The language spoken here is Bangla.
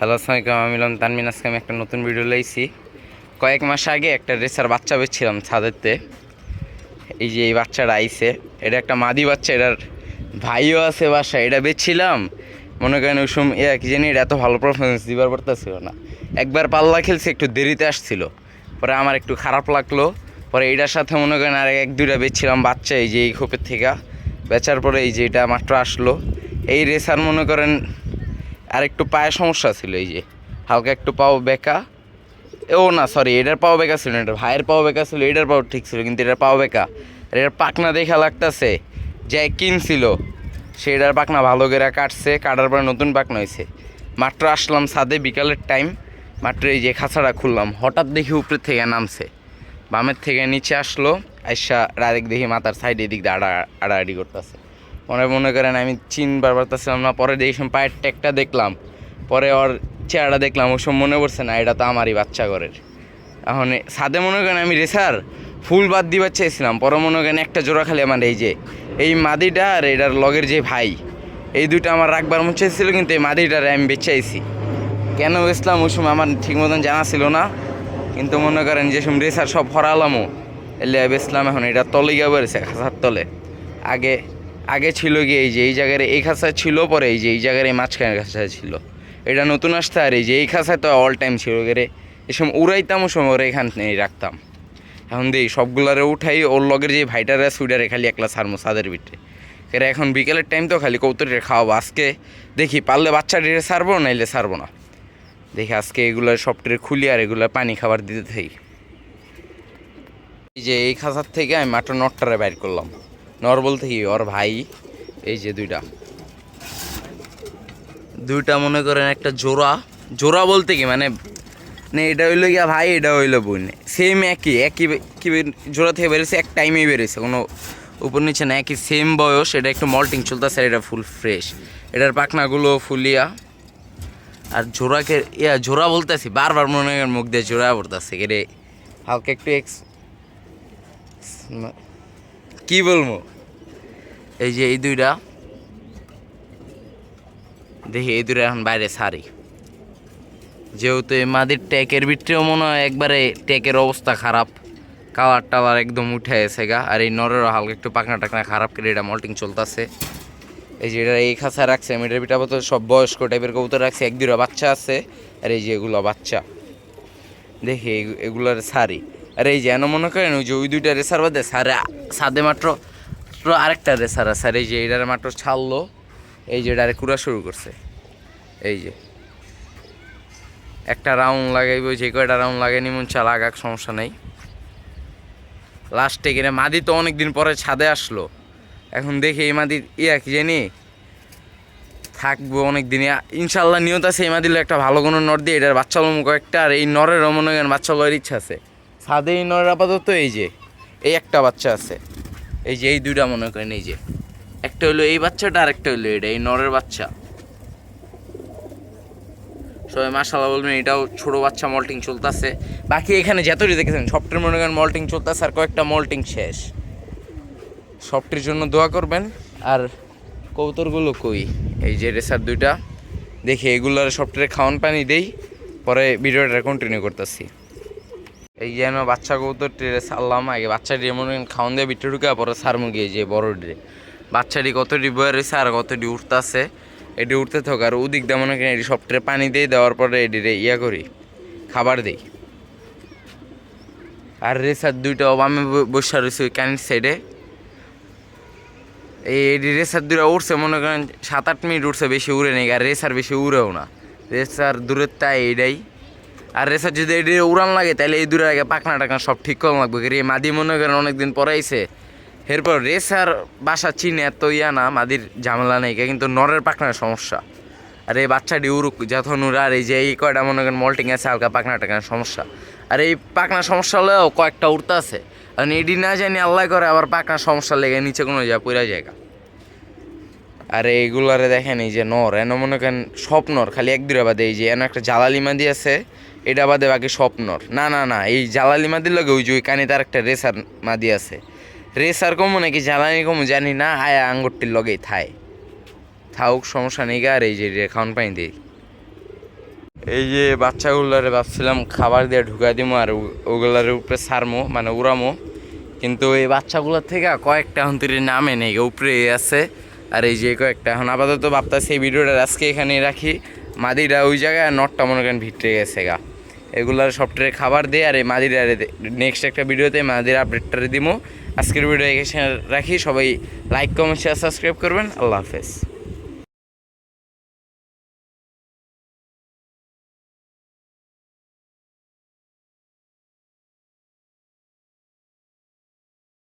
হ্যালো আসসালামাইকুম আমি মিলন তানমিন। আজকে আমি একটা নতুন ভিডিও লাইছি। কয়েক মাস আগে একটা রেসার বাচ্চা বেচছিলাম ছাদেরতে। এই যে এই বাচ্চাটা আইছে, এটা একটা মাদি বাচ্চা, এটার ভাইও আছে বাসা এটা বেচছিলাম। মনে করেন ওই সময় ইয়া কি জানি এটা এত ভালো পারফরমেন্স দিবার পারতেছিল না। একবার পাল্লা খেলছে, একটু দেরিতে আসছিল। পরে আমার একটু খারাপ লাগল। পরে এটার সাথে মনে করেন আর এক, দুইটা বেচছিলাম বাচ্চা, এই যে এই খোপের থেকে। বেচার পরে এই যে এটা মাত্র আসলো। এই রেসার মনে করেন আর একটু পায়ে সমস্যা ছিল এই যে। হালকা একটু পাও বেকা। ও না সরি এটার পাও বেকা ছিল এটার ভাইয়ের পাও বেকা ছিল, এটার পাও ঠিক ছিল, কিন্তু এটার পাও বেকা। আর এটার পাকনা দেখা লাগতেছে, যে কিনছিল সেটার পাকনা ভালো করে কাটছে, কাটার পরে নতুন পাকনা হয়েছে মাত্র আসলাম সাদে বিকালের টাইম মাত্র এই যে খাঁচাটা খুললাম, হঠাৎ দেখি উপরের থেকে নামছে। বামের থেকে নিচে আসলো, আইসা ডাইরেক্ট দেখি মাথার সাইডে এদিক দিয়ে আড়া আড়াআড়ি করতেছে। মনে মনে করেন, আমি চিনবার পারতেছিলাম না। পরে সময় পায়ের ট্যাগটা দেখলাম, পরে ওর চেহারা দেখলাম ওসব মনে পড়ছে, না, এটা তো আমারই বাচ্চা ঘরের। এখন সাদে মনে করেন, আমি রেসার, ফুল বাদ দিবার চেয়েছিলাম পরে মনে করেন, একটা জোড়া খালি আমার, এই যে, এই মাদিটা আর এটার লগের যে ভাই, এই দুটো আমার রাখবার মন চাইছিল, কিন্তু এই মাদিটারে আমি বেচাইছি কেন বেচলাম? ওই সময় আমার ঠিক মতন জানা ছিল না। কিন্তু মনে করেন, যে রেসার সব হরালামও এলে বেচলাম, এখন এটা তলে গিয়ে বেড়েছে খাসার তলে। আগে আগে ছিল গিয়ে এই যে, এই জায়গায় এই খাঁচা ছিল, পরে এই যে, এই জায়গায় এই মাঝখানের খাঁচা ছিল। এটা নতুন আসতে আর এই যে, এই খাঁচায় তো অল টাইম ছিল গেরে সময় উড়াইতাম, ও সময় এখানে রাখতাম। এখন দিই সবগুলারে উঠাই, ওর লগের যে ভাইটারে সুইডারে খালি একলা সারমো সাদের ভিতরে। এরা এখন বিকেলের টাইম তো খালি কৌতরে খাওয়াবো। আজকে দেখি, পারলে বাচ্চাটিরে সারবো নাইলে সারবো না। দেখি আজকে এগুলো সবটিরে খুলি আর এগুলো পানি খাবার দিতে থাকি। এই যে, এই খাঁচার থেকে আমি মাত্র নটটারে বাইর করলাম। নর বলতে কি? ওর ভাই, এই যে দুইটা। দুইটা মনে করেন একটা জোড়া। জোড়া বলতে কি? মানে মানে এটা হইল গিয়া ভাই, এটা হইল বোন। সেম একই একই কি জোড়া থেকে বেরিয়েছে, এক টাইমেই বেরিয়েছে। কোনো উপর নিচে না একই সেম বয়স। এটা একটু মল্টিং চলতেছে এটা ফুল ফ্রেশ এটার পাখনাগুলো ফুলিয়া। আর জোড়াকে, ইয়া, জোড়া বলতেছি, বারবার মনে মুখ দিয়ে জোড়া পড়তেছে। রে হালকা একটু এক্স কি বলব? এই যে এই দুইটা। দেখি এই দুইটা এখন বাইরে সারি। যেহেতু এই মাদির ট্যাকের ভিতরেও মনে হয় একবারে ট্যাকের অবস্থা খারাপ। কালার টালার একদম উঠে এসে গা। আর এই নরেরও হালকা একটু পাকনা টাকনা খারাপ করে এটা মল্টিং চলতেছে। এই যে এটা এই খাঁচা রাখছে এটার আপাতত সব বয়স্ক টাইপের কবুতর রাখছে। এক দুটা বাচ্চা আছে, আর এই যে এগুলো বাচ্চা। দেখি এগু- এগুলার সারি। আর এই যে এন মনে করেন, ওই যে ওই দুইটা রেসার বাদে সারে সাদে মাত্র আরেকটা রেসার আছে। আর এই যে এটার মাত্র ছাড়লো এই যে এটারে কুড়া শুরু করছে। এই যে। একটা রাউন্ড লাগাইব, যে কয়টা রাউন্ড লাগাই নিমন চা লাগাক, সমস্যা নেই। লাস্টে কিনে মাদি তো অনেক দিন পরে ছাদে আসলো। এখন দেখি এই মাদি ইয়া কি জানি। থাকব অনেক দিন ইনশাল্লাহ নিয়ত আছে এই মাদিলে একটা ভালো কোনো নর দিয়ে, এটার বাচ্চা কয়েকটা, আর এই নরের মনে বাচ্চা লয়ের ইচ্ছা আছে। ছাদে এই নরের আপাতত এই যে। এই একটা বাচ্চা আছে। এই যে এই দুইটা মনে করেন এই যে। একটা হলো এই বাচ্চাটা আর একটা হলো এটা, এই নরের বাচ্চা। সবাই মাসাল্লাহ বলবেন, এটাও ছোট বাচ্চা, মল্টিং চলতেছে। বাকি এখানে যতটি দেখেছেন, সবটির মনে করেন মল্টিং চলতেছে আর কয়েকটা মল্টিং শেষ। সবটির জন্য দোয়া করবেন। আর কৌতরগুলো কই? এই যে রেসার দুইটা। দেখি এগুলোর সবটির খাওয়ান পানি দেই, পরে ভিডিওটা কন্টিনিউ করতেছি। এই যে আমি বাচ্চা কৌতর টিরে সারলাম আগে বাচ্চাটি মনে করেন খাওয়ান দিয়ে ভিতরে ঢুকে পরে সার গিয়ে যে বড় ডিরে বাচ্চাটি কতটি বয়ে রয়েছে আর কতটি উঠতেছে এটি উঠতে থাক আর ওদিক দিয়ে মনে করেন এটি সবটিরে পানি দিয়ে দেওয়ার পরে এটিরে ইয়া করি, খাবার দিই। আর রেসার দুইটা আমি বসে রয়েছে ওই কানির সাইডে এই এডি রেসার দূরে উঠছে মনে করেন সাত আট মিনিট উঠছে বেশি উড়ে নেই। আর রেসার বেশি উড়েও না। রেসার দূরের তাই এইটাই আর রেসার যদি এডি উড়ান লাগে তাহলে এই দূরে আগে পাকনা টাকনা সব ঠিক করা লাগবে। এই মাদি মনে করেন অনেকদিন পরে আইছে। এরপর রেসার বাসা চিনে এত ইয়া না, মাদির ঝামেলা নেই কিন্তু নরের পাকনার সমস্যা। আর এই বাচ্চাটি উড়ুক যখন উড়ে, আর এই যে এই কয়টা মনে করেন মল্টিং আছে, হালকা পাকনা টাকনার সমস্যা। আর এই পাকনা সমস্যা হলেও কয়েকটা উড়তে আছে। আর এডি না জানি আল্লাহ করে, আবার পাকনা সমস্যা লেগে নিচে কোনো যা পুরা জায়গা আর এইগুলারে দেখেন এই যে নর, এন মনে করেন সব নর খালি এক দুটা বাদে এই যে এন একটা জালালি মাদি আছে, এটা বাদে বাকি সব নর না না না, এই জালালি মাদির লগে ওই যে ওই কানে তার একটা রেসার মাদি আছে। রেসার কমু নাকি জ্বালানি কমু জানি না, আয়া আঙ্গুরটির লগেই থায় থাউক, সমস্যা নেই আর এই যে খাওয়ান পানি দিই এই যে বাচ্চাগুলারে ভাবছিলাম খাবার দিয়ে ঢুকা দিমো আর ওগুলার উপরে সারমো মানে উড়ামো। কিন্তু এই বাচ্চাগুলোর থেকে কয়েকটা তুই নামে নেই, উপরে আছে। আর এই যে কয়েকটা, এখন আপাতত ভাবতাছি এই ভিডিওটা আজকে এখানে রাখি। মাদিরা ওই জায়গায় আর নটটা মনে করেন ভিতরে গেছে গা। এগুলার সফটওয়্যারে খাবার দিয়ে আর এই মাদিরা নেক্সট একটা ভিডিওতে মাদির আপডেটটা দিব আজকের ভিডিও এখানে রাখি। সবাই লাইক কমেন্ট শেয়ার সাবস্ক্রাইব করবেন। আল্লাহ হাফেজ।